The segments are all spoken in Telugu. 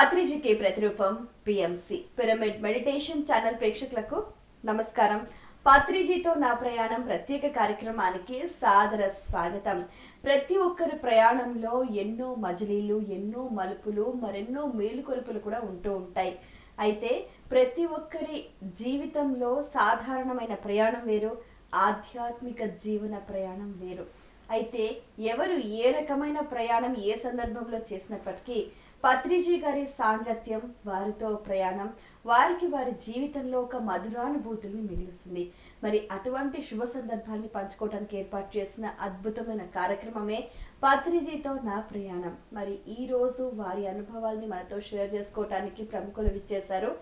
పత్రిజీకి ప్రతిరూపం పిఎంసి. పిరమిడ్ మెడిటేషన్ ఛానల్ ప్రేక్షకులకు నమస్కారం. పత్రిజీతో నా ప్రయాణం ప్రత్యేక కార్యక్రమానికి సాదర స్వాగతం. ప్రతి ఒక్కరి ప్రయాణంలో ఎన్నో మజిలీలు ఎన్నో మలుపులు మరెన్నో మేలుకొలుపులు కూడా ఉంటూ ఉంటాయి. అయితే ప్రతి ఒక్కరి జీవితంలో సాధారణమైన ప్రయాణం వేరు ఆధ్యాత్మిక జీవన ప్రయాణం వేరు. అయితే ఎవరు ఏ రకమైన ప్రయాణం ఏ సందర్భంలో చేసినప్పటికీ పత్రిజీ గారి సాంగత్యం వారితో ప్రయాణం వారికి వారి జీవితంలో ఒక మధురానుభూతుల్ని మిగులుస్తుంది. మరి అటువంటి శుభ సందర్భాన్ని పంచుకోవడానికి ఏర్పాటు చేసిన అద్భుతమైన కార్యక్రమమే పత్రిజీతో నా ప్రయాణం. మరి ఈ రోజు వారి అనుభవాల్ని మనతో షేర్ చేసుకోవటానికి ప్రముఖులు విచ్చేశారు.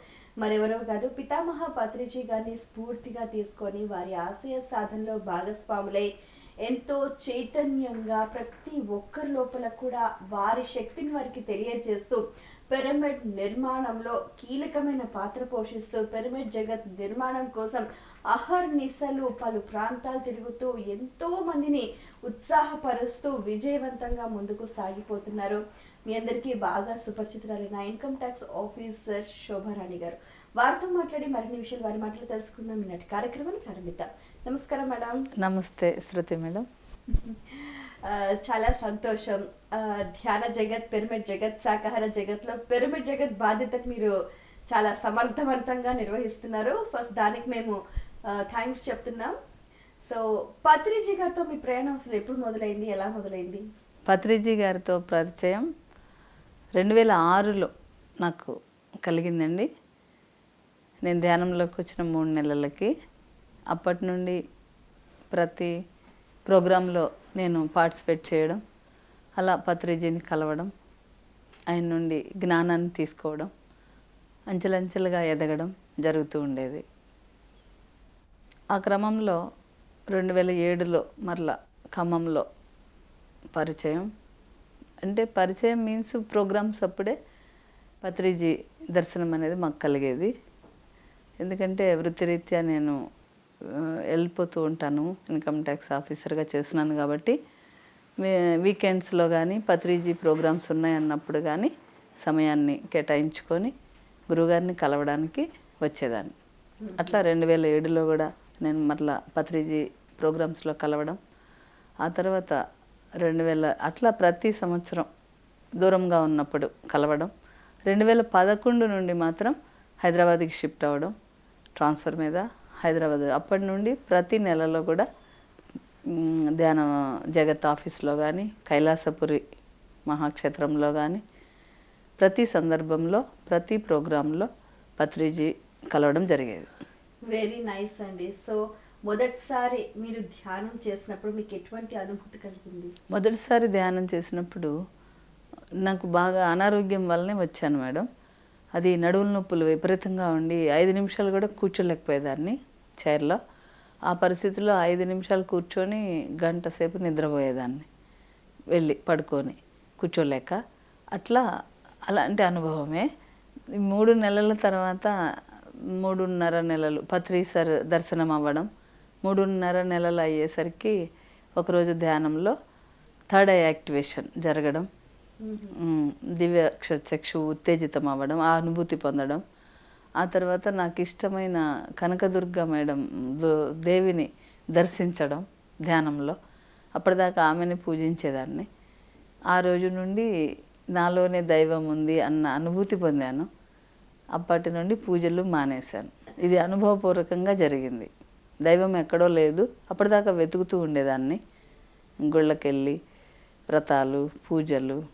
మరెవరో కాదు పితామహ పత్రిజీ గారిని స్ఫూర్తిగా తీసుకొని వారి ఆశయ సాధనలో భాగస్వాములై ఎంతో చైతన్యంగా ప్రతి ఒక్కరి లోపల కూడా వారి శక్తిని వారికి తెలియజేస్తూ పిరమిడ్ నిర్మాణంలో కీలకమైన పాత్ర పోషిస్తూ పిరమిడ్ జగత్ నిర్మాణం కోసం అహర్నిశలు పలు ప్రాంతాలు తిరుగుతూ ఎంతో మందిని ఉత్సాహపరుస్తూ విజయవంతంగా ముందుకు సాగిపోతున్నారు. మీ అందరికీ బాగా సుపరిచితురాలైన ఇన్కమ్ ట్యాక్స్ ఆఫీసర్ శోభారాణి గారు. వారితో మాట్లాడి మరిన్ని విషయాలు వారి మాటలు తెలుసుకుందాం. ఈనాటి కార్యక్రమాన్ని ప్రారంభిద్దాం. నమస్కారం మేడం. నమస్తే శృతి మేడం. చాలా సంతోషం. ధ్యాన జగత్ పిరమిడ్ జగత్ శాకాహార జగత్లో పిరమిడ్ జగత్ బాధ్యతకు మీరు చాలా సమర్థవంతంగా నిర్వహిస్తున్నారు. ఫస్ట్ దానికి మేము థ్యాంక్స్ చెప్తున్నాం. సో పత్రిజీ గారితో మీ ప్రయాణం అసలు ఎప్పుడు మొదలైంది? ఎలా మొదలైంది? పత్రిజీ గారితో పరిచయం రెండు వేల ఆరులో నాకు కలిగిందండి. నేను ధ్యానంలోకి వచ్చిన మూడు నెలలకి. అప్పటి నుండి ప్రతి ప్రోగ్రాంలో నేను పార్టిసిపేట్ చేయడం అలా పత్రిజీని కలవడం ఆయన నుండి జ్ఞానాన్ని తీసుకోవడం అంచెలంచెలుగా ఎదగడం జరుగుతూ ఉండేది. ఆ క్రమంలో రెండు వేల ఏడులో మరలా ఖమ్మంలో పరిచయం. అంటే పరిచయం మీన్స్ ప్రోగ్రామ్స్ అప్పుడే పత్రిజీ దర్శనం అనేది మాకు కలిగేది. ఎందుకంటే వృత్తిరీత్యా నేను వెళ్ళిపోతూ ఉంటాను. ఇన్కమ్ ట్యాక్స్ ఆఫీసర్గా చేస్తున్నాను కాబట్టి వీకెండ్స్లో కానీ పత్రిజీ ప్రోగ్రామ్స్ ఉన్నాయన్నప్పుడు కానీ సమయాన్ని కేటాయించుకొని గురువుగారిని కలవడానికి వచ్చేదాన్ని. అట్లా రెండు వేల ఏడులో కూడా నేను మరలా పత్రిజీ ప్రోగ్రామ్స్లో కలవడం. ఆ తర్వాత రెండు వేల అట్లా ప్రతి సంవత్సరం దూరంగా ఉన్నప్పుడు కలవడం. రెండు వేల పదకొండు నుండి మాత్రం హైదరాబాద్కి షిఫ్ట్ అవ్వడం. ట్రాన్స్ఫర్ మీద హైదరాబాద్. అప్పటి నుండి ప్రతి నెలలో కూడా ధ్యాన జగత్ ఆఫీస్లో కానీ కైలాసపురి మహాక్షేత్రంలో కానీ ప్రతి సందర్భంలో ప్రతి ప్రోగ్రాంలో పత్రిజీ కలవడం జరిగేది. వెరీ నైస్ అండి. సో మొదటిసారి మీరు ధ్యానం చేసినప్పుడు మీకు ఎటువంటి అనుభూతి కలిగింది? మొదటిసారి ధ్యానం చేసినప్పుడు నాకు బాగా అనారోగ్యం వల్లనే వచ్చాను మేడం. అది నడువుల నొప్పులు విపరీతంగా ఉండి ఐదు నిమిషాలు కూడా కూర్చోలేకపోయేదాన్ని. చైర్లో. ఆ పరిస్థితిలో ఐదు నిమిషాలు కూర్చొని గంట సేపు నిద్రపోయేదాన్ని. వెళ్ళి పడుకొని కూర్చోలేక. అట్లా అలాంటి అనుభవమే. మూడు నెలల తర్వాత మూడున్నర నెలలు పత్రీసర్ దర్శనం అవ్వడం మూడున్నర నెలలు అయ్యేసరికి ఒకరోజు ధ్యానంలో థర్డ్ ఐ యాక్టివేషన్ జరగడం దివ్య క్ష- చక్షు ఉత్తేజితం అవ్వడం ఆ అనుభూతి పొందడం ఆ తర్వాత నాకు ఇష్టమైన కనకదుర్గ మేడం దో- దేవిని దర్శించడం ధ్యానంలో. అప్పటిదాకా ఆమెని పూజించేదాన్ని. ఆ రోజు నుండి నాలోనే దైవం ఉంది అన్న అనుభూతి పొందాను. అప్పటి నుండి పూజలు మానేశాను. ఇది అనుభవపూర్వకంగా జరిగింది. దైవం ఎక్కడో లేదు. అప్పటిదాకా వెతుకుతూ ఉండేదాన్ని. గుళ్ళకెళ్ళి వ్రతాలు పూజలు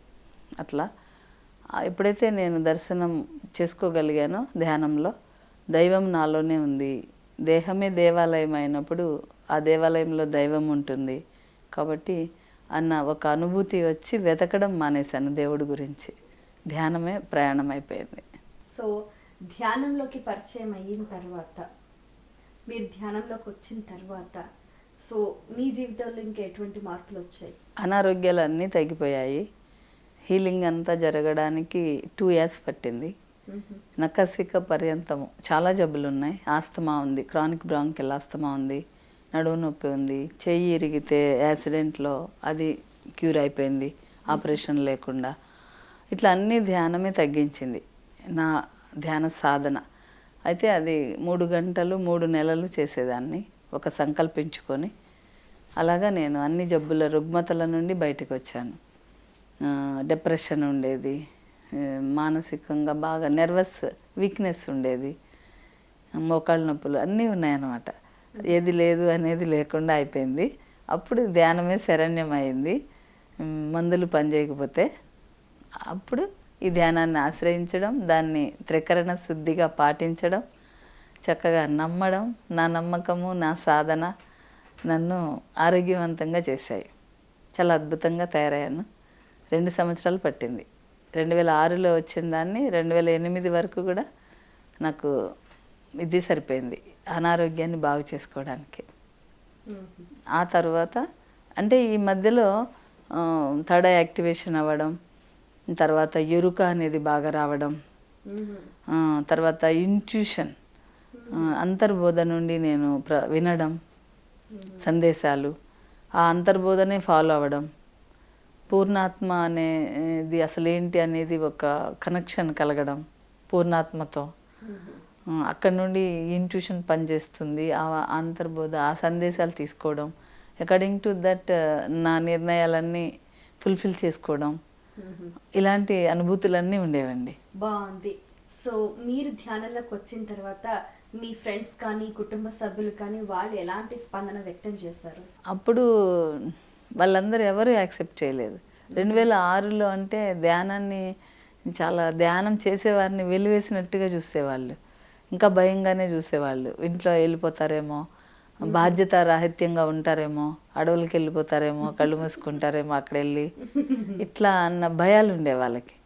అట్లా. ఎప్పుడైతే నేను దర్శనం చేసుకోగలిగానో ధ్యానంలో? దైవం నాలోనే ఉంది. దేహమే దేవాలయం అయినప్పుడు ఆ దేవాలయంలో దైవం ఉంటుంది. కాబట్టి అన్న ఒక అనుభూతి వచ్చి వెతకడం మానేశాను దేవుడి గురించి. ధ్యానమే ప్రయాణం అయిపోయింది సో ధ్యానంలోకి పరిచయం అయిన తర్వాత మీరు ధ్యానంలోకి వచ్చిన తర్వాత సో మీ జీవితంలో ఇంకా ఎటువంటి మార్పులు వచ్చాయి? అనారోగ్యాలు అన్నీ తగ్గిపోయాయి. హీలింగ్ అంతా జరగడానికి టూ ఇయర్స్ పట్టింది. నకసిక పర్యంతము. చాలా జబ్బులు ఉన్నాయి ఆస్తమా ఉంది. క్రానిక్ బ్రాంకెల్ ఆస్తమా ఉంది. నడుము నొప్పి ఉంది. చెయ్యి ఇరిగితే యాక్సిడెంట్లో అది క్యూర్ అయిపోయింది. ఆపరేషన్ లేకుండా. ఇట్లా అన్ని ధ్యానమే తగ్గించింది. నా ధ్యాన సాధన. అయితే అది మూడు గంటలు మూడు నెలలు చేసేదాన్ని. ఒక సంకల్పించుకొని. అలాగా నేను అన్ని జబ్బుల రుగ్మతల నుండి బయటకు వచ్చాను డిప్రెషన్ ఉండేది. మానసికంగా బాగా నెర్వస్ వీక్నెస్ ఉండేది. మోకాళ్ళ నొప్పులు అన్నీ ఉన్నాయన్నమాట. ఏది లేదు అనేది లేకుండా అయిపోయింది. అప్పుడు ధ్యానమే శరణ్యమైంది. మందులు పనిచేయకపోతే అప్పుడు ఈ ధ్యానాన్ని ఆశ్రయించడం దాన్ని త్రికరణ శుద్ధిగా పాటించడం చక్కగా నమ్మడం నా నమ్మకము నా సాధన నన్ను ఆరోగ్యవంతంగా చేశాయి. చాలా అద్భుతంగా తయారయ్యాను. రెండు సంవత్సరాలు పట్టింది. రెండు వేల ఆరులో వచ్చిన దాన్ని రెండు వేల ఎనిమిది వరకు కూడా నాకు ఇది సరిపోయింది. అనారోగ్యాన్ని బాగు చేసుకోవడానికి. ఆ తర్వాత అంటే ఈ మధ్యలో ఐ యాక్టివేషన్ అవ్వడం తర్వాత ఎరుక అనేది బాగా రావడం తర్వాత ఇంట్యూషన్ అంతర్బోధ నుండి నేను ప్ర వినడం సందేశాలు ఆ అంతర్బోధనే ఫాలో అవ్వడం పూర్ణాత్మ అనేది అసలు ఏంటి అనేది ఒక కనెక్షన్ కలగడం పూర్ణాత్మతో. అక్కడ నుండి ఇంట్యూషన్ పనిచేస్తుంది ఆ అంతర్బోధ ఆ సందేశాలు తీసుకోవడం అకార్డింగ్ టు దట్ నా నిర్ణయాలన్నీ ఫుల్ఫిల్ చేసుకోవడం. ఇలాంటి అనుభూతులన్నీ ఉండేవండి. బాగుంది. సో మీరు ధ్యానంలోకి వచ్చిన తర్వాత మీ ఫ్రెండ్స్ కానీ కుటుంబ సభ్యులు కానీ వాళ్ళు ఎలాంటి స్పందన వ్యక్తం చేశారు? అప్పుడు వాళ్ళందరూ ఎవరు యాక్సెప్ట్ చేయలేదు. రెండు వేల ఆరులో అంటే ధ్యానాన్ని చాలా ధ్యానం చేసేవారిని వెలివేసినట్టుగా చూసేవాళ్ళు. ఇంకా భయంగానే చూసేవాళ్ళు. ఇంట్లో వెళ్ళిపోతారేమో బాధ్యత రాహిత్యంగా ఉంటారేమో అడవులకి వెళ్ళిపోతారేమో కళ్ళు మూసుకుంటారేమో అక్కడ వెళ్ళి ఇట్లా అన్న భయాలు ఉండే వాళ్ళకి.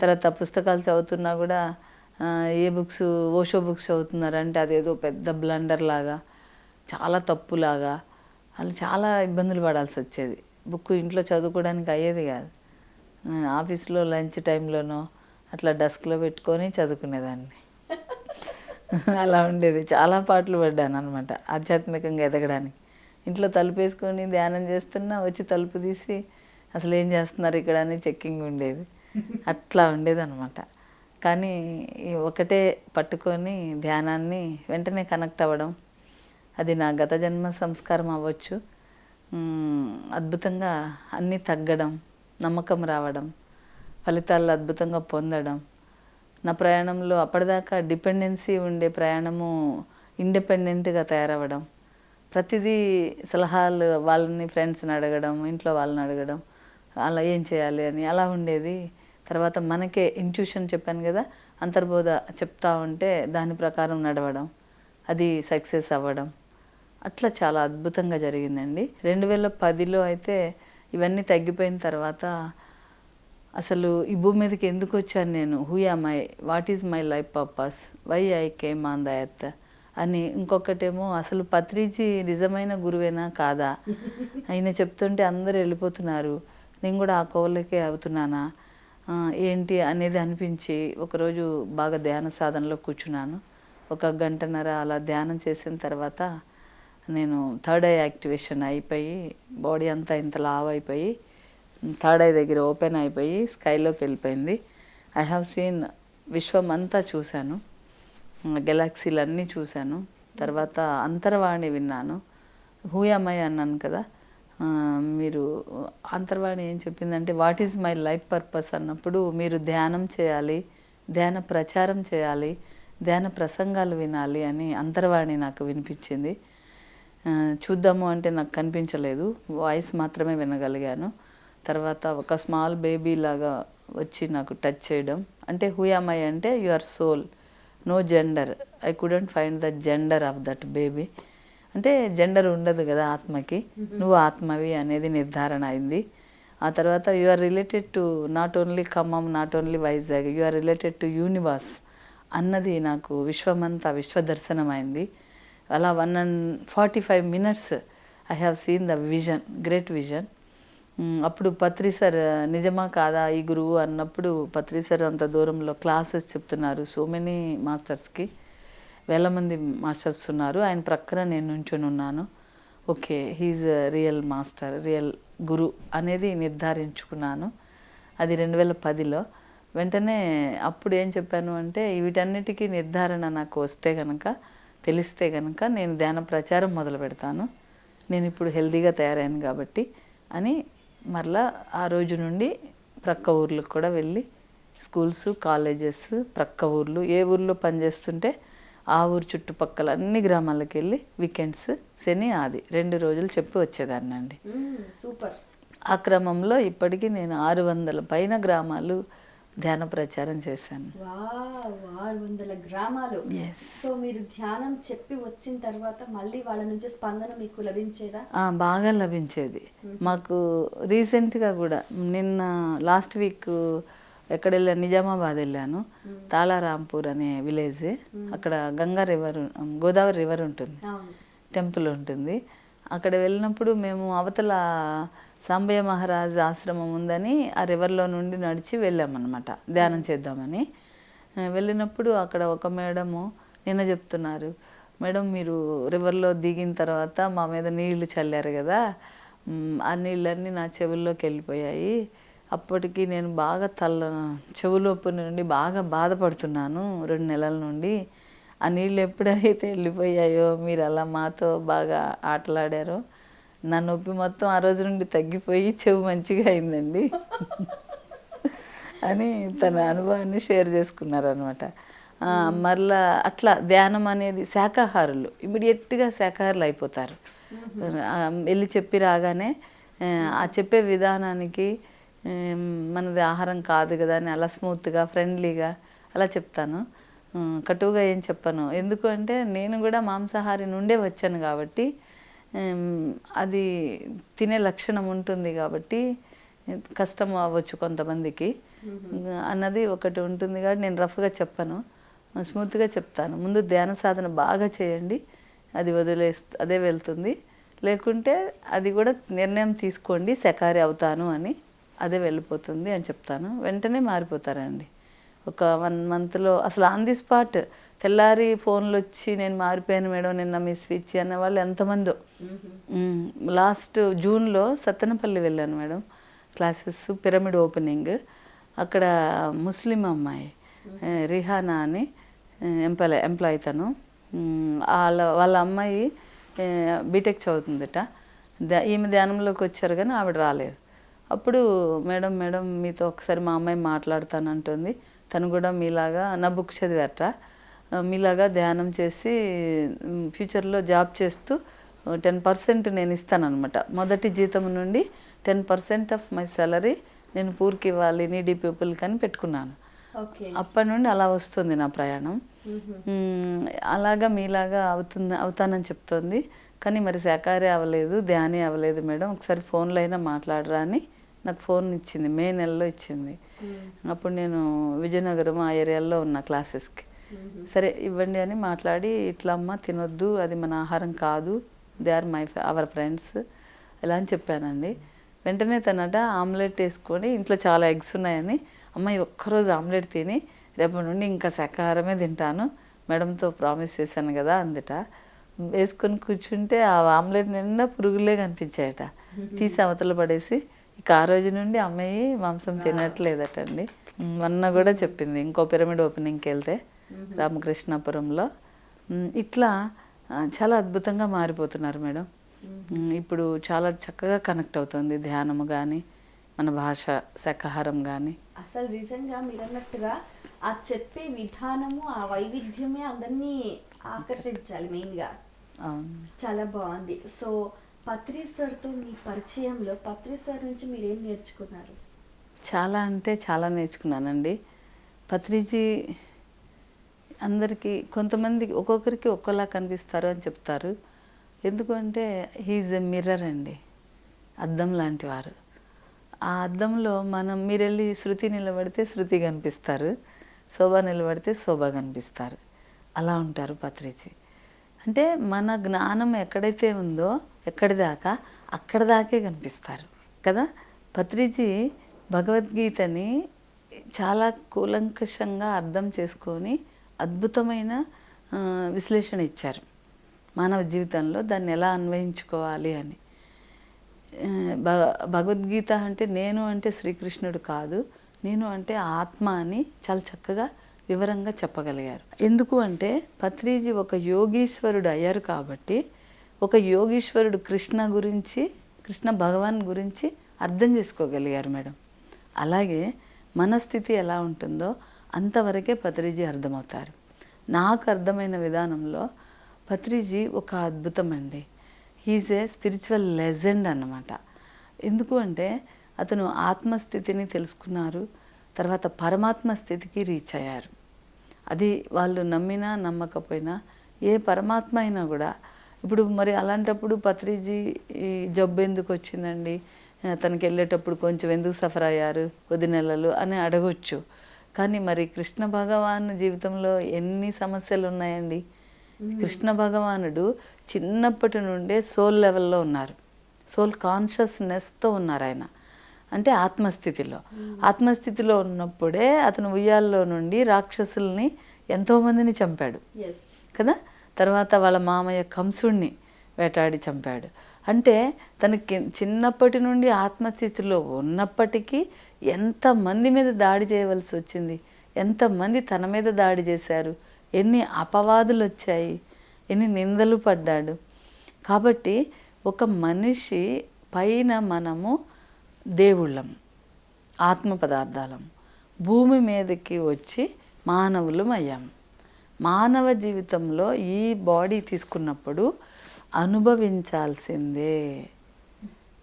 తర్వాత పుస్తకాలు చదువుతున్నా కూడా ఏ బుక్స్ ఓషో బుక్స్ చదువుతున్నారంటే అదేదో పెద్ద బ్లండర్ లాగా చాలా తప్పులాగా వాళ్ళు చాలా ఇబ్బందులు పడాల్సి వచ్చేది. బుక్ ఇంట్లో చదువుకోవడానికి అయ్యేది కాదు. ఆఫీస్లో లంచ్ టైంలోనో అట్లా డెస్క్లో పెట్టుకొని చదువుకునేదాన్ని. అలా ఉండేది. చాలా పాటలు పడ్డాను అనమాట ఆధ్యాత్మికంగా ఎదగడానికి. ఇంట్లో తలుపు వేసుకొని ధ్యానం చేస్తున్నా వచ్చి తలుపు తీసి అసలు ఏం చేస్తున్నారు ఇక్కడ అని చెక్కింగ్ ఉండేది. అట్లా ఉండేది అనమాట కానీ ఒకటే పట్టుకొని ధ్యానాన్ని వెంటనే కనెక్ట్ అవ్వడం అది నా గత జన్మ సంస్కారం అవ్వచ్చు. అద్భుతంగా అన్నీ తగ్గడం నమ్మకం రావడం ఫలితాలు అద్భుతంగా పొందడం. నా ప్రయాణంలో అప్పటిదాకా డిపెండెన్సీ ఉండే ప్రయాణము ఇండిపెండెంట్గా తయారవ్వడం. ప్రతిదీ సలహాలు వాళ్ళని ఫ్రెండ్స్ని అడగడం ఇంట్లో వాళ్ళని అడగడం అలా ఏం చేయాలి అని అలా ఉండేది. తర్వాత మనకే ఇంట్యూషన్ చెప్పాను కదా అంతర్బోధ చెప్తా ఉంటే దాని ప్రకారం నడవడం అది సక్సెస్ అవ్వడం. అట్లా చాలా అద్భుతంగా జరిగిందండి. రెండు వేల పదిలో అయితే ఇవన్నీ తగ్గిపోయిన తర్వాత అసలు ఈ భూమి మీదకి ఎందుకు వచ్చాను నేను? Who my what is my life purpose why I came on the earth అని ఇంకొకటేమో అసలు పత్రిజీ నిజమైన గురువేనా కాదా? ఆయన చెప్తుంటే అందరూ వెళ్ళిపోతున్నారు. నేను కూడా ఆ కోవలకే అవుతున్నానా? ఏంటి అనేది అనిపించి ఒకరోజు బాగా ధ్యాన సాధనలో కూర్చున్నాను. ఒక గంటన్నర అలా ధ్యానం చేసిన తర్వాత నేను థర్డ్ ఐ యాక్టివేషన్ అయిపోయి బాడీ అంతా ఇంత లావ్ అయిపోయి థర్డ్ ఐ దగ్గర ఓపెన్ అయిపోయి స్కైలోకి వెళ్ళిపోయింది. ఐ హ్యావ్ సీన్ విశ్వం అంతా చూశాను. గెలాక్సీలన్నీ చూశాను. తర్వాత అంతర్వాణి విన్నాను. హూయామయ్య అన్నాను కదా. మీరు అంతర్వాణి ఏం చెప్పిందంటే what is my life purpose అన్నప్పుడు మీరు ధ్యానం చేయాలి ధ్యాన ప్రచారం చేయాలి ధ్యాన ప్రసంగాలు వినాలి అని అంతర్వాణి నాకు వినిపించింది. చూద్దాము అంటే నాకు కనిపించలేదు. వాయిస్ మాత్రమే వినగలిగాను. తర్వాత ఒక స్మాల్ బేబీ లాగా వచ్చి నాకు టచ్ చేయడం. అంటే హూయామై అంటే you are soul no gender I couldn't find the gender of that baby అంటే జెండర్ ఉండదు కదా ఆత్మకి. నువ్వు ఆత్మవి అనేది నిర్ధారణ అయింది. ఆ తర్వాత you are related to not only Khammam not only Vizag. You are related to universe అన్నది నాకు విశ్వమంతా విశ్వదర్శనం అయింది. అలా one and forty five minutes I have seen the vision great vision. అప్పుడు పత్రి సార్ నిజమా కాదా ఈ గురువు? అన్నప్పుడు పత్రి సార్ అంత దూరంలో క్లాసెస్ చెప్తున్నారు సో మెనీ మాస్టర్స్కి. వేల మంది మాస్టర్స్ ఉన్నారు ఆయన ప్రక్కన నేను నుంచొని ఉన్నాను. Okay he's real master real guru అనేది నిర్ధారించుకున్నాను. అది రెండు వేల పదిలో. వెంటనే అప్పుడు ఏం చెప్పాను అంటే వీటన్నిటికీ నిర్ధారణ నాకు వస్తే కనుక తెలిస్తే కనుక నేను ధ్యాన ప్రచారం మొదలు పెడతాను. నేను ఇప్పుడు హెల్తీగా తయారయ్యాను కాబట్టి అని మరలా ఆ రోజు నుండి ప్రక్క ఊర్లకు కూడా వెళ్ళి స్కూల్స్ కాలేజెస్ ప్రక్క ఊర్లు ఏ ఊర్లో పనిచేస్తుంటే ఆ ఊరు చుట్టుపక్కల అన్ని గ్రామాలకు వెళ్ళి వీకెండ్స్ శని ఆది రెండు రోజులు చెప్పి వచ్చేదాన్ని అండి సూపర్. ఆ క్రమంలో ఇప్పటికీ నేను ఆరు వందల పైన గ్రామాలు ధ్యాన ప్రచారం చేశాను. వావ్ ఆరు వందల గ్రామాలు. సో మీరు ధ్యానం చెప్పి వచ్చిన తర్వాత మళ్ళీ వాళ్ళ నుంచి స్పందన మీకు లభించేదా? బాగా లభించేది. మాకు రీసెంట్గా కూడా నిన్న లాస్ట్ వీక్ ఎక్కడ వెళ్ళాను నిజామాబాద్ వెళ్ళాను. తాళారాంపూర్ అనే విలేజ్. అక్కడ గంగా రివర్ గోదావరి రివర్ ఉంటుంది. టెంపుల్ ఉంటుంది. అక్కడ వెళ్ళినప్పుడు మేము అవతల సాంబయ్య మహారాజ్ ఆశ్రమం ఉందని ఆ రివర్లో నుండి నడిచి వెళ్ళామన్నమాట. ధ్యానం చేద్దామని. వెళ్ళినప్పుడు అక్కడ ఒక మేడము నిన్న చెప్తున్నారు. మేడం మీరు రివర్లో దిగిన తర్వాత మా మీద నీళ్ళు చల్లారు కదా. ఆ నీళ్ళన్నీ నా చెవుల్లోకి వెళ్ళిపోయాయి. అప్పటికి నేను బాగా తల్ల చెవులోపు నుండి బాగా బాధపడుతున్నాను రెండు నెలల నుండి. ఆ నీళ్ళు ఎప్పుడైతే వెళ్ళిపోయాయో మీరు అలా మాతో బాగా ఆటలాడారో నా నొప్పి మొత్తం ఆ రోజు నుండి తగ్గిపోయి చెవు మంచిగా అయిందండి. అని తన అనుభవాన్ని షేర్ చేసుకున్నారనమాట మరలా అట్లా ధ్యానం అనేది శాకాహారులు ఇమీడియట్గా శాకాహారులు అయిపోతారు. వెళ్ళి చెప్పి రాగానే ఆ, చెప్పే విధానానికి మనది ఆహారం కాదు కదా అని అలా స్మూత్గా ఫ్రెండ్లీగా అలా చెప్తాను. కటువుగా ఏం చెప్పను. ఎందుకు అంటే నేను కూడా మాంసాహారి నుండే వచ్చాను కాబట్టి అది తినే లక్షణం ఉంటుంది కాబట్టి కష్టం అవ్వచ్చు కొంతమందికి. అన్నది ఒకటి ఉంటుంది కాబట్టి నేను రఫ్గా చెప్పను. స్మూత్గా చెప్తాను. ముందు ధ్యాన సాధన బాగా చేయండి. అది వదిలే అదే వెళ్తుంది. లేకుంటే అది కూడా నిర్ణయం తీసుకోండి శకారి అవుతాను అని అదే వెళ్ళిపోతుంది అని చెప్తాను. వెంటనే మారిపోతారండి. ఒక వన్ మంత్లో అసలు ఆన్ ది స్పాట్ తెల్లారి ఫోన్లు వచ్చి నేను మారిపోయాను మేడం నిన్న మీ స్విచ్ అనే వాళ్ళు ఎంతమందో. లాస్ట్ జూన్లో సత్తెనపల్లి వెళ్ళాను మేడం క్లాసెస్ పిరమిడ్ ఓపెనింగ్. అక్కడ ముస్లిం అమ్మాయి రిహానా అని ఎంప్లాయ్ ఎంప్లాయ్ తను. వాళ్ళ వాళ్ళ అమ్మాయి బీటెక్ చదువుతుందట. ఈమె ధ్యానంలోకి వచ్చారు కానీ ఆవిడ రాలేదు. అప్పుడు మేడం మేడం మీతో ఒకసారి మా అమ్మాయి మాట్లాడతానంటుంది. తను కూడా మీలాగా నా బుక్ చదివారట. ఆ, మీలాగా ధ్యానం చేసి ఫ్యూచర్లో జాబ్ చేస్తూ టెన్ పర్సెంట్ నేను ఇస్తానన్నమాట. మొదటి జీతం నుండి ten percent of my salary నేను పూర్కి ఇవ్వాలి నీడీ పీపుల్కి అని పెట్టుకున్నాను. అప్పటి నుండి అలా వస్తుంది నా ప్రయాణం. అలాగా మీలాగా అవుతుంది అవుతానని చెప్తోంది. కానీ మరి శాకాహారి అవ్వలేదు ధ్యాని అవ్వలేదు మేడం. ఒకసారి ఫోన్లో అయినా మాట్లాడరా అని నాకు ఫోన్ ఇచ్చింది మే నెలలో ఇచ్చింది. అప్పుడు నేను విజయనగరం ఆ ఏరియాలో ఉన్న క్లాసెస్కి. సరే ఇవ్వండి అని మాట్లాడి ఇట్లా అమ్మ తినొద్దు అది మన ఆహారం కాదు they are my our friends ఇలా అని చెప్పానండి. వెంటనే తనట ఆమ్లెట్ వేసుకొని ఇంట్లో చాలా ఎగ్స్ ఉన్నాయని అమ్మాయి ఒక్కరోజు ఆమ్లెట్ తిని రేపటి నుండి ఇంకా శాకాహారమే తింటాను మేడంతో ప్రామిస్ చేశాను కదా అందుట. వేసుకొని కూర్చుంటే ఆ ఆమ్లెట్ నిండా పురుగులే కనిపించాయట. తీసి అవతల పడేసి ఇక ఆ రోజు నుండి అమ్మాయి మాంసం తినట్లేదటండి. మొన్న కూడా చెప్పింది. ఇంకో పిరమిడ్ ఓపెనింగ్కి వెళ్తే రామకృష్ణాపురంలో. ఇట్లా చాలా అద్భుతంగా మారిపోతున్నారు మేడం. ఇప్పుడు చాలా చక్కగా కనెక్ట్ అవుతుంది ధ్యానము కానీ మన భాష శాకాహారం కానీ అసలు నిజంగా మీరు అన్నట్టుగా ఆ చెప్పే విధానము ఆ వైవిధ్యమే అందరినీ ఆకర్షించాలి మెయిన్గా. చాలా బాగుంది. సో పత్రి సార్తో మీ పరిచయంలో పత్రి సార్ నుంచి మీరు ఏం నేర్చుకున్నారు? చాలా అంటే చాలా నేర్చుకున్నానండి. పత్రిజీ అందరికీ కొంతమందికి ఒక్కొక్కరికి ఒక్కోలా కనిపిస్తారు అని చెప్తారు. ఎందుకంటే హీజ్ ఎ మిర్రర్ అండి. అద్దం లాంటి వారు. ఆ అద్దంలో మనం మీరు వెళ్ళి శృతి నిలబడితే శృతి కనిపిస్తారు. శోభ నిలబడితే శోభ కనిపిస్తారు. అలా ఉంటారు పత్రిచి అంటే మన జ్ఞానం ఎక్కడైతే ఉందో ఎక్కడి దాకా అక్కడ దాకే కనిపిస్తారు. కదా? పత్రిజీ భగవద్గీతని చాలా కూలంకషంగా అర్థం చేసుకొని అద్భుతమైన విశ్లేషణ ఇచ్చారు. మానవ జీవితంలో దాన్ని ఎలా అన్వయించుకోవాలి అని. భ- భగవద్గీత అంటే నేను అంటే శ్రీకృష్ణుడు కాదు. నేను అంటే ఆత్మ అని చాలా చక్కగా వివరంగా చెప్పగలిగారు. ఎందుకు అంటే పత్రిజీ ఒక యోగీశ్వరుడు అయ్యారు కాబట్టి ఒక యోగీశ్వరుడు కృష్ణ గురించి కృష్ణ భగవాన్ గురించి అర్థం చేసుకోగలిగారు మేడం. అలాగే మన స్థితి ఎలా ఉంటుందో అంతవరకే పత్రిజీ అర్థమవుతారు. నాకు అర్థమైన విధానంలో పత్రిజీ ఒక అద్భుతం అండి హీజ్ ఏ స్పిరిచువల్ లెజెండ్ అన్నమాట. ఎందుకు అంటే అతను ఆత్మస్థితిని తెలుసుకున్నారు తర్వాత పరమాత్మ స్థితికి రీచ్ అయ్యారు. అది వాళ్ళు నమ్మినా నమ్మకపోయినా ఏ పరమాత్మ అయినా కూడా ఇప్పుడు మరి అలాంటప్పుడు పత్రిజీ జబ్బు ఎందుకు వచ్చిందండి? తనకి వెళ్ళేటప్పుడు కొంచెం ఎందుకు సఫర్ అయ్యారు? కొద్ది నెలలు అని అడగొచ్చు. కానీ మరి కృష్ణ భగవాన్ జీవితంలో ఎన్ని సమస్యలు ఉన్నాయండి కృష్ణ భగవానుడు చిన్నప్పటి నుండే సోల్ లెవెల్లో ఉన్నారు. సోల్ కాన్షియస్నెస్తో ఉన్నారు ఆయన. అంటే ఆత్మస్థితిలో. ఆత్మస్థితిలో ఉన్నప్పుడే అతను ఉయ్యాల్లో నుండి రాక్షసుల్ని ఎంతోమందిని చంపాడు. కదా? తర్వాత వాళ్ళ మామయ్య కంసుడిని వేటాడి చంపాడు. అంటే తనకి చిన్నప్పటి నుండి ఆత్మస్థితిలో ఉన్నప్పటికీ ఎంతమంది మీద దాడి చేయవలసి వచ్చింది? ఎంతమంది తన మీద దాడి చేశారు? ఎన్ని అపవాదులు వచ్చాయి? ఎన్ని నిందలు పడ్డాడు? కాబట్టి ఒక మనిషి పైన మనము దేవుళ్ళం ఆత్మ పదార్థాలం. భూమి మీదకి వచ్చి మానవులం అయ్యాము మానవ జీవితంలో ఈ బాడీ తీసుకున్నప్పుడు అనుభవించాల్సిందే.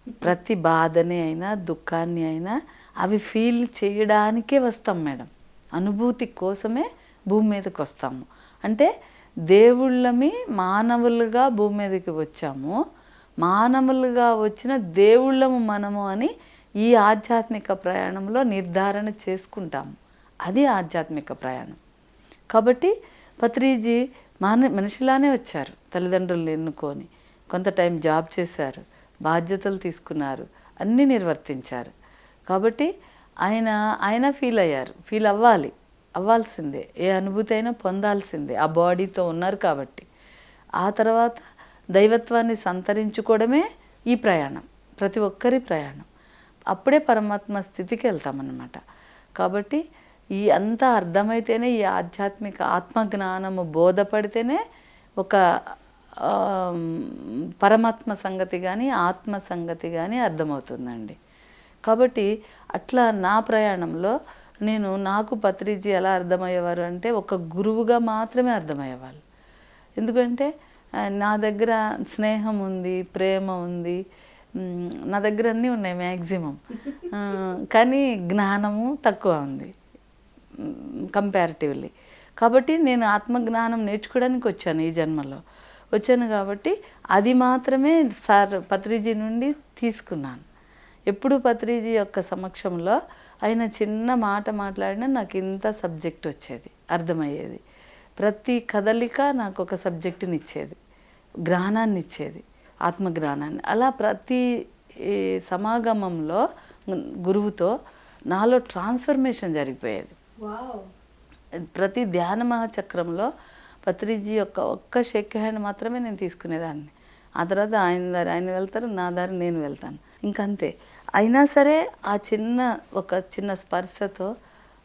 ప్రతి బాధని అయినా దుఃఖాన్ని అయినా అవి ఫీల్ చేయడానికే వస్తాం మేడం. అనుభూతి కోసమే భూమి మీదకి వస్తాము. అంటే దేవుళ్ళమి మానవులుగా భూమి మీదకి వచ్చాము. మానవులుగా వచ్చిన దేవుళ్ళము మనము అని ఈ ఆధ్యాత్మిక ప్రయాణంలో నిర్ధారణ చేసుకుంటాము. అది ఆధ్యాత్మిక ప్రయాణం. కాబట్టి పత్రిజీ మాన మనిషిలానే వచ్చారు. తల్లిదండ్రులను ఎన్నుకొని కొంత టైం జాబ్ చేశారు బాధ్యతలు తీసుకున్నారు అన్నీ నిర్వర్తించారు. కాబట్టి ఆయన ఆయన ఫీల్ అయ్యారు ఫీల్ అవ్వాలి అవ్వాల్సిందే. ఏ అనుభూతి అయినా పొందాల్సిందే ఆ బాడీతో ఉన్నారు కాబట్టి. ఆ తర్వాత దైవత్వాన్ని సంతరించుకోవడమే ఈ ప్రయాణం ప్రతి ఒక్కరి ప్రయాణం. అప్పుడే పరమాత్మ స్థితికి వెళ్తామన్నమాట. కాబట్టి ఈ అంతా అర్థమైతేనే ఈ ఆధ్యాత్మిక ఆత్మజ్ఞానము బోధపడితేనే ఒక పరమాత్మ సంగతి కానీ ఆత్మ సంగతి కానీ అర్థమవుతుందండి. కాబట్టి అట్లా నా ప్రయాణంలో నేను నాకు పత్రిజీ ఎలా అర్థమయ్యేవారు అంటే ఒక గురువుగా మాత్రమే అర్థమయ్యేవాళ్ళు. ఎందుకంటే నా దగ్గర స్నేహం ఉంది ప్రేమ ఉంది నా దగ్గర అన్నీ ఉన్నాయి మ్యాక్సిమం కానీ జ్ఞానము తక్కువ ఉంది కంపారిటివ్లీ కాబట్టి నేను ఆత్మజ్ఞానం నేర్చుకోవడానికి వచ్చాను ఈ జన్మలో. వచ్చాను కాబట్టి అది మాత్రమే సార్ పత్రిజీ నుండి తీసుకున్నాను. ఎప్పుడు పత్రిజీ యొక్క సమక్షంలో ఆయన చిన్న మాట మాట్లాడినా నాకు ఇంత సబ్జెక్ట్ వచ్చేది అర్థమయ్యేది. ప్రతి కదలిక నాకు ఒక సబ్జెక్టుని ఇచ్చేది జ్ఞానాన్ని ఇచ్చేది ఆత్మజ్ఞానాన్ని. అలా ప్రతి సమాగమంలో గురువుతో నాలో ట్రాన్స్ఫర్మేషన్ జరిగిపోయేది. వావ్. ప్రతి ధ్యాన మహాచక్రంలో పత్రిజీ యొక్క ఒక్క షేక్ హ్యాండ్ మాత్రమే నేను తీసుకునేదాన్ని. ఆ తర్వాత ఆయన దారి ఆయన వెళ్తారు నా దారి నేను వెళ్తాను. ఇంకంతే. అయినా సరే ఆ చిన్న ఒక చిన్న స్పర్శతో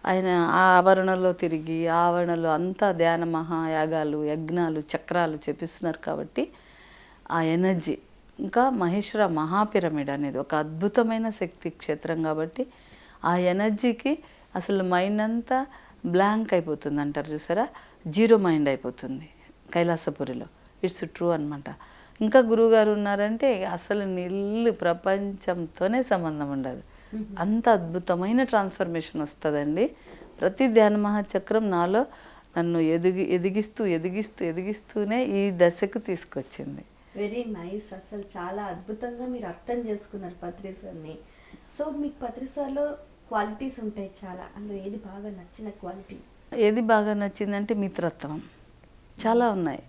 ఆయన ఆ ఆవరణలో తిరిగి ఆవరణలో అంతా ధ్యాన మహాయాగాలు యజ్ఞాలు చక్రాలు చెప్పిస్తున్నారు కాబట్టి ఆ ఎనర్జీ ఇంకా మహేశ్వర మహాపిరమిడ్ అనేది ఒక అద్భుతమైన శక్తి క్షేత్రం కాబట్టి ఆ ఎనర్జీకి అసలు మైండ్ అంతా బ్లాంక్ అయిపోతుంది అంటారు చూసారా? జీరో మైండ్ అయిపోతుంది కైలాసపురిలో. ఇట్స్ ట్రూ అనమాట ఇంకా గురువుగారు ఉన్నారంటే అసలు నిల్లు ప్రపంచంతోనే సంబంధం ఉండదు. అంత అద్భుతమైన ట్రాన్స్ఫర్మేషన్ వస్తుందండి. ప్రతి ధ్యాన మహాచక్రం నాలో నన్ను ఎదిగి ఎదిగిస్తూ ఎదిగిస్తూ ఎదిగిస్తూనే ఈ దశకు తీసుకొచ్చింది. వెరీ నైస్ అసలు చాలా అద్భుతంగా మీరు అర్థం చేసుకున్నారు పత్రిసార్ని సో మీకు పత్రిసార్లో క్వాలిటీస్ ఉంటాయి చాలా. అందులో ఏది బాగా నచ్చిన క్వాలిటీ ఏది బాగా నచ్చిందంటే మిత్రత్వం. చాలా ఉన్నాయి.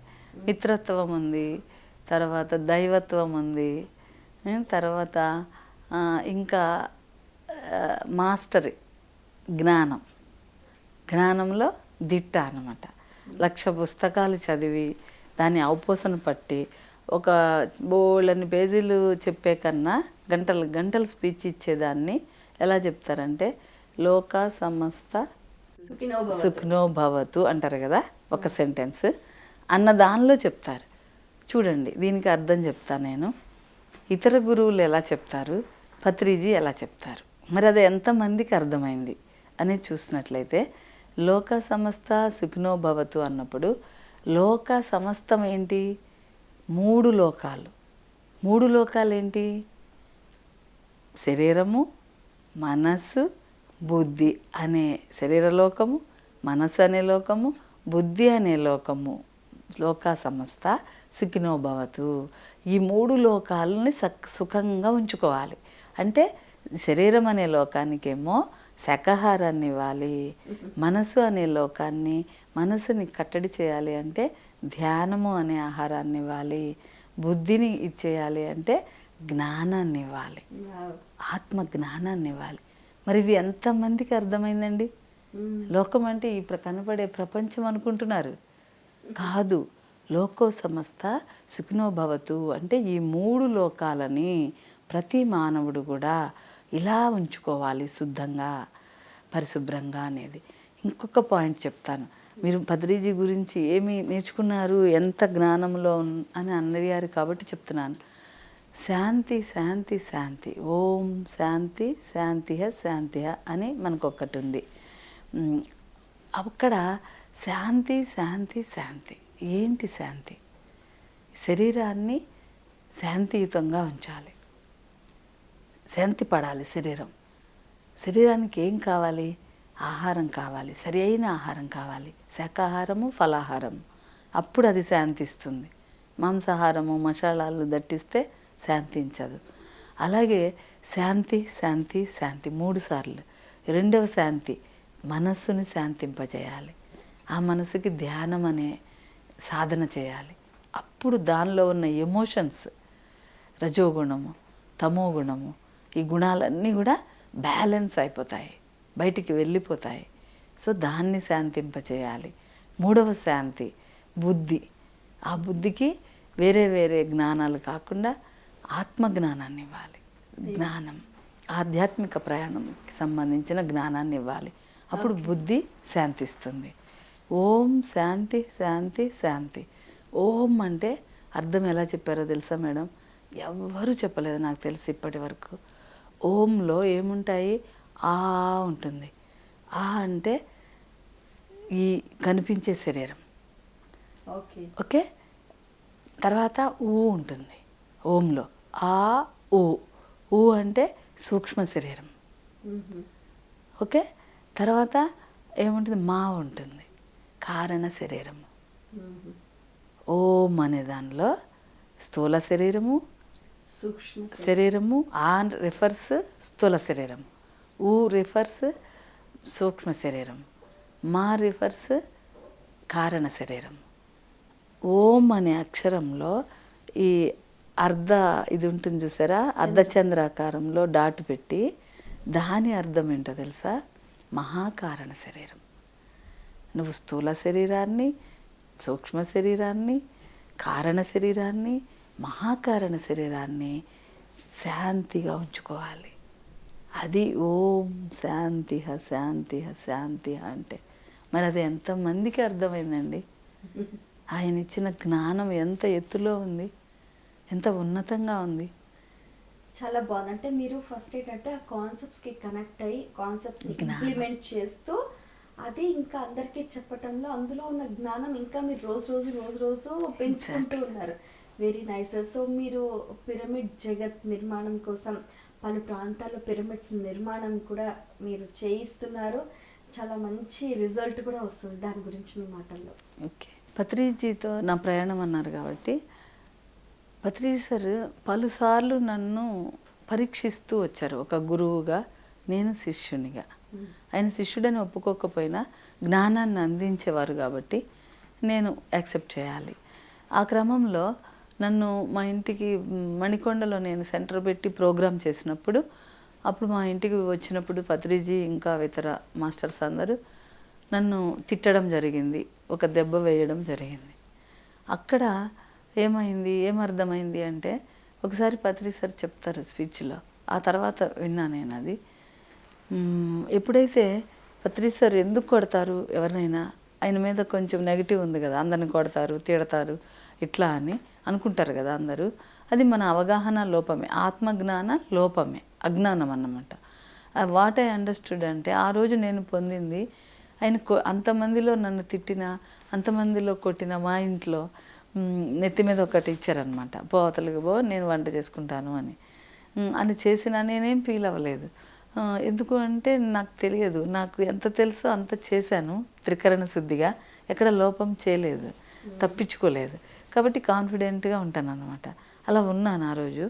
మిత్రత్వం ఉంది తర్వాత దైవత్వం ఉంది తర్వాత ఇంకా మాస్టరీ జ్ఞానం. జ్ఞానంలో దిట్ట అన్నమాట. లక్ష పుస్తకాలు చదివి దాన్ని అవపోసన పట్టి ఒక బోళ్ళని పేజీలు చెప్పే కన్నా గంటలు గంటలు స్పీచ్ ఇచ్చేదాన్ని ఎలా చెప్తారంటే లోక సమస్త సుఖినో భవ. సుఖ్నో భవతు అంటారు కదా ఒక సెంటెన్స్. అన్న దానిలో చెప్తారు. చూడండి దీనికి అర్థం చెప్తా నేను. ఇతర గురువులు ఎలా చెప్తారు? పత్రిజీ ఎలా చెప్తారు? మరి అది ఎంతమందికి అర్థమైంది అనేది చూసినట్లయితే లోక సమస్త సుఖినో భవతు అన్నప్పుడు లోక సమస్తం ఏంటి? మూడు లోకాలు. మూడు లోకాలు ఏంటి శరీరము మనస్సు బుద్ధి అనే శరీర లోకము మనస్సు అనే లోకము బుద్ధి అనే లోకము లోక సమస్త సుఖినోభవతు. ఈ మూడు లోకాలని సుఖంగా ఉంచుకోవాలి. అంటే శరీరం అనే లోకానికేమో శాకాహారాన్ని ఇవ్వాలి మనసు అనే లోకాన్ని మనసుని కట్టడి చేయాలి అంటే ధ్యానము అనే ఆహారాన్ని ఇవ్వాలి బుద్ధిని ఇచ్చేయాలి అంటే జ్ఞానాన్ని ఇవ్వాలి వావ్. ఆత్మ జ్ఞానాన్ని ఇవ్వాలి మరి ఇది ఎంతమందికి అర్థమైందండి. లోకం అంటే ఈ కనపడే ప్రపంచం అనుకుంటున్నారు. కాదు. లోకో సమస్త సుఖినో భవతు అంటే ఈ మూడు లోకాలని ప్రతి మానవుడు కూడా ఇలా ఉంచుకోవాలి శుద్ధంగా పరిశుభ్రంగా అనేది. ఇంకొక పాయింట్ చెప్తాను. మీరు పత్రిజీ గురించి ఏమి నేర్చుకున్నారు? ఎంత జ్ఞానంలో అని అన్నయ్యారు కాబట్టి చెప్తున్నాను. శాంతి శాంతి శాంతి. ఓం శాంతి శాంతిహ శాంతిహ అని మనకు ఒక్కటి ఉంది అక్కడ శాంతి శాంతి శాంతి. ఏంటి శాంతి? శరీరాన్ని శాంతియుతంగా ఉంచాలి. శాంతి పడాలి శరీరం. శరీరానికి ఏం కావాలి? ఆహారం కావాలి. సరి అయిన ఆహారం కావాలి. శాకాహారము ఫలాహారము. అప్పుడు అది శాంతిస్తుంది. మాంసాహారము మసాలాలు దట్టిస్తే శాంతించదు అలాగే శాంతి శాంతి శాంతి మూడు సార్లు. రెండవ శాంతి మనస్సుని శాంతింపజేయాలి. ఆ మనసుకి ధ్యానం అనే సాధన చేయాలి. అప్పుడు దానిలో ఉన్న ఎమోషన్స్ రజోగుణము తమో గుణము ఈ గుణాలన్నీ కూడా బ్యాలెన్స్ అయిపోతాయి. బయటికి వెళ్ళిపోతాయి. సో దాన్ని శాంతింపచేయాలి మూడవ శాంతి బుద్ధి. ఆ బుద్ధికి వేరే వేరే జ్ఞానాలు కాకుండా ఆత్మ జ్ఞానాన్ని ఇవ్వాలి జ్ఞానం ఆధ్యాత్మిక ప్రయాణంకి సంబంధించిన జ్ఞానాన్ని ఇవ్వాలి అప్పుడు బుద్ధి శాంతిస్తుంది. ఓం శాంతి శాంతి శాంతి. ఓం అంటే అర్థం ఎలా చెప్పారో తెలుసా మేడం? ఎవ్వరూ చెప్పలేదు నాకు తెలిసి ఇప్పటి వరకు. ఓంలో ఏముంటాయి? ఆ ఉంటుంది. ఆ అంటే ఈ కనిపించే శరీరం. ఓకే. ఓకే? తర్వాత ఊ ఉంటుంది. ఓంలో. ఆ ఊ. ఊ అంటే సూక్ష్మ శరీరం. ఓకే? తర్వాత ఏముంటుంది? మా ఉంటుంది. కారణ శరీరము. ఓం అనే దానిలో స్థూల శరీరము సూక్ష్మ శరీరము ఆ రిఫర్స్ స్థూల శరీరం. ఊ రిఫర్స్ సూక్ష్మ శరీరం. మా రిఫర్స్ కారణ శరీరం. ఓం అనే అక్షరంలో ఈ అర్ధ ఇది ఉంటుంది చూసారా? అర్ధచంద్రాకారంలో డాట్ పెట్టి దాని అర్థం ఏంటో తెలుసా? మహాకారణ శరీరం. నువ్వు స్థూల శరీరాన్ని సూక్ష్మ శరీరాన్ని కారణ శరీరాన్ని మహాకారణ శరీరాన్ని శాంతిగా ఉంచుకోవాలి. అది ఓం శాంతి శాంతి శాంతి హ అంటే. మరి అది ఎంతమందికి అర్థమైందండి? ఆయన ఇచ్చిన జ్ఞానం ఎంత ఎత్తులో ఉంది? ఎంత ఉన్నతంగా ఉంది. చాలా బాగుంది. అంటే మీరు ఫస్ట్ ఏంటంటే ఆ కాన్సెప్ట్స్కి కనెక్ట్ అయ్యి కాన్సెప్ట్స్. ఇంప్లిమెంట్ చేస్తూ అది ఇంకా అందరికీ చెప్పటంలో అందులో ఉన్న జ్ఞానం ఇంకా మీరు రోజు రోజు రోజు రోజు పెంచుకుంటూ ఉన్నారు. వెరీ నైస్ సో మీరు పిరమిడ్ జగత్ నిర్మాణం కోసం పలు ప్రాంతాల్లో పిరమిడ్స్ నిర్మాణం కూడా మీరు చేయిస్తున్నారు. చాలా మంచి రిజల్ట్ కూడా వస్తుంది దాని గురించి మీ మాటల్లో. ఓకే పత్రిజీతో నా ప్రయాణం అన్నారు కాబట్టి పత్రి సార్ పలుసార్లు నన్ను పరీక్షిస్తూ వచ్చారు. ఒక గురువుగా నేను శిష్యునిగా. ఆయన శిష్యుడని ఒప్పుకోకపోయినా జ్ఞానాన్ని అందించేవారు కాబట్టి నేను యాక్సెప్ట్ చేయాలి. ఆ క్రమంలో నన్ను మా ఇంటికి మణికొండలో నేను సెంటర్ పెట్టి ప్రోగ్రామ్ చేసినప్పుడు అప్పుడు మా ఇంటికి వచ్చినప్పుడు పత్రిజీ ఇంకా ఇతర మాస్టర్స్ అందరూ నన్ను తిట్టడం జరిగింది. ఒక దెబ్బ వేయడం జరిగింది. అక్కడ ఏమైంది? ఏమర్థమైంది అంటే ఒకసారి పత్రి సార్ చెప్తారు స్పీచ్లో. ఆ తర్వాత విన్నా నేను అది. ఎప్పుడైతే పత్రి సార్ ఎందుకు కొడతారు ఎవరినైనా ఆయన మీద కొంచెం నెగిటివ్ ఉంది కదా అందరిని కొడతారు తిడతారు ఇట్లా అని అనుకుంటారు కదా అందరూ అది మన అవగాహన లోపమే ఆత్మజ్ఞాన లోపమే అజ్ఞానం అన్నమాట. వాట్ ఐ అండర్స్టూడ్ అంటే ఆ రోజు నేను పొందింది ఆయన కొ- అంతమందిలో నన్ను తిట్టిన అంతమందిలో కొట్టిన మా ఇంట్లో నెత్తి మీద ఒకటి ఇచ్చారనమాట పో అవతలికి పో నేను వంట చేసుకుంటాను అని. అని చేసినా నేనేం ఫీల్ అవ్వలేదు. ఎందుకు అంటే నాకు తెలియదు. నాకు ఎంత తెలుసో అంత చేశాను త్రికరణ శుద్ధిగా. ఎక్కడ లోపం చేయలేదు తప్పించుకోలేదు. కాబట్టి కాన్ఫిడెంట్గా ఉంటాను అనమాట అలా ఉన్నాను ఆ రోజు.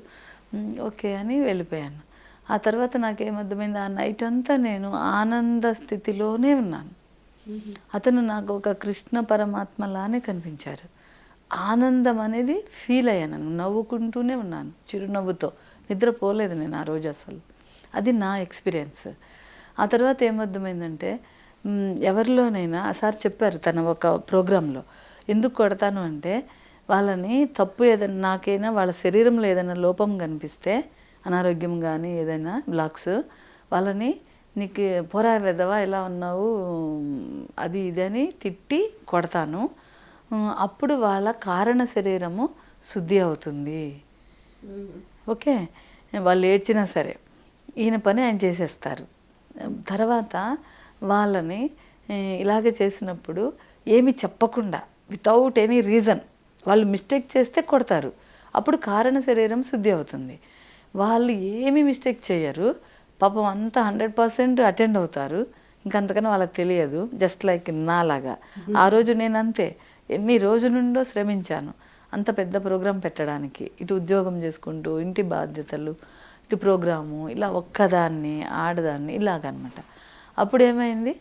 ఓకే అని వెళ్ళిపోయాను. ఆ తర్వాత నాకేమర్థమైంది? ఆ నైట్ అంతా నేను ఆనంద స్థితిలోనే ఉన్నాను. అతను నాకు ఒక కృష్ణ పరమాత్మలానే కనిపించారు. ఆనందం అనేది ఫీల్ అయ్యాను. నవ్వుకుంటూనే ఉన్నాను చిరునవ్వుతో. నిద్రపోలేదు నేను ఆ రోజు అసలు. అది నా ఎక్స్పీరియన్స్ ఆ తర్వాత ఏమర్థమైందంటే ఎవరిలోనైనా ఆ సార్ చెప్పారు తన ఒక ప్రోగ్రాంలో ఎందుకు కొడతాను అంటే వాళ్ళని తప్పు ఏదైనా నాకైనా వాళ్ళ శరీరంలో ఏదైనా లోపం కనిపిస్తే అనారోగ్యం కానీ ఏదైనా బ్లాక్స్ వాళ్ళని నీకు పోరా వెదవా ఎలా ఉన్నావు అది ఇది అని తిట్టి కొడతాను. అప్పుడు వాళ్ళ కారణ శరీరము శుద్ధి అవుతుంది. ఓకే? వాళ్ళు ఏడ్చినా సరే ఈయన పని ఆయన చేసేస్తారు. తర్వాత వాళ్ళని ఇలాగే చేసినప్పుడు ఏమి చెప్పకుండా వితౌట్ ఎనీ రీజన్ వాళ్ళు మిస్టేక్ చేస్తే కొడతారు. అప్పుడు కారణ శరీరం శుద్ధి అవుతుంది. వాళ్ళు ఏమి మిస్టేక్ చేయరు. పాపం అంతా హండ్రెడ్ పర్సెంట్ అటెండ్ అవుతారు. ఇంకంతకన్నా వాళ్ళకి తెలియదు. జస్ట్ లైక్ నాలాగా. ఆ రోజు నేను అంతే. ఎన్ని రోజుల నుండో శ్రమించాను. అంత పెద్ద ప్రోగ్రాం పెట్టడానికి ఇటు ఉద్యోగం చేసుకుంటూ ఇంటి బాధ్యతలు ఇటు ప్రోగ్రాము ఇలా ఒక్కదాన్ని ఆడదాన్ని ఇలాగనమాట. అప్పుడు ఏమైంది?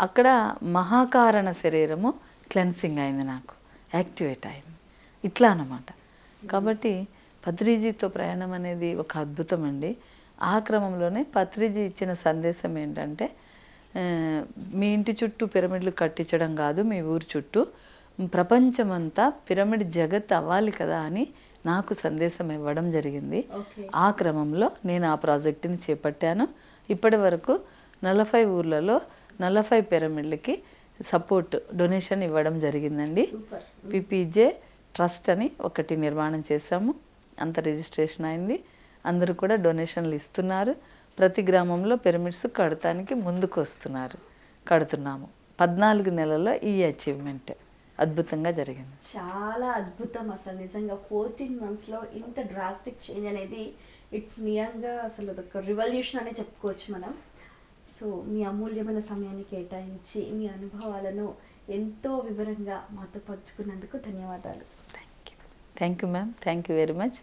అక్కడ మహాకారణ శరీరము క్లెన్సింగ్ అయింది నాకు. యాక్టివేట్ అయింది. ఇట్లా అన్నమాట. కాబట్టి పత్రిజీతో ప్రయాణం అనేది ఒక అద్భుతం అండి ఆ క్రమంలోనే పత్రిజీ ఇచ్చిన సందేశం ఏంటంటే మీ ఇంటి చుట్టూ పిరమిడ్లు కట్టించడం కాదు మీ ఊరు చుట్టూ. ప్రపంచమంతా పిరమిడ్ జగత్ అవ్వాలి కదా అని నాకు సందేశం ఇవ్వడం జరిగింది. ఆ క్రమంలో నేను ఆ ప్రాజెక్టుని చేపట్టాను. ఇప్పటి వరకు నలభై ఊర్లలో నలభై పిరమిడ్లకి సపోర్ట్ డొనేషన్ ఇవ్వడం జరిగిందండి. పిపిజే ట్రస్ట్ అని ఒకటి నిర్మాణం చేశాము. అంత రిజిస్ట్రేషన్ అయింది. అందరూ కూడా డొనేషన్లు ఇస్తున్నారు. ప్రతి గ్రామంలో పిరమిడ్స్ కడటానికి ముందుకు వస్తున్నారు కడుతున్నాము. పద్నాలుగు నెలల్లో ఈ అచీవ్మెంట్ అద్భుతంగా జరిగింది. చాలా అద్భుతం అసలు. నిజంగా ఫోర్టీన్ మంత్స్లో ఇంత డ్రాస్టిక్ చేంజ్ అనేది ఇట్స్ నిజంగా అసలు అదొక రివల్యూషన్ అనే చెప్పుకోవచ్చు మనం. సో మీ అమూల్యమైన సమయాన్ని కేటాయించి మీ అనుభవాలను ఎంతో వివరంగా మాతో పంచుకున్నందుకు ధన్యవాదాలు. Thank you thank you ma'am thank you very much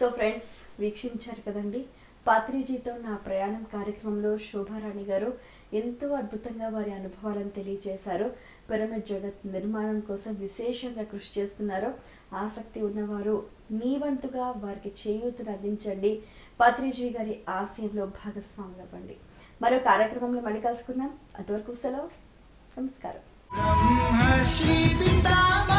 so friends వీక్షించారు కదండి. పాత్రిజీతో నా ప్రయాణం కార్యక్రమంలో శోభారాణి గారు ఎంతో అద్భుతంగా వారి అనుభవాలను తెలియజేశారు. పిరమిడ్ జగత్ నిర్మాణం కోసం విశేషంగా కృషి చేస్తున్నారు. ఆసక్తి ఉన్నవారు మీ వంతుగా వారికి చేయూతను అందించండి. పాత్రిజీ గారి ఆశయంలో భాగస్వాములు అవ్వండి. మరో కార్యక్రమంలో మళ్ళీ కలుసుకుందాం. అంతవరకు సెలవు. నమస్కారం.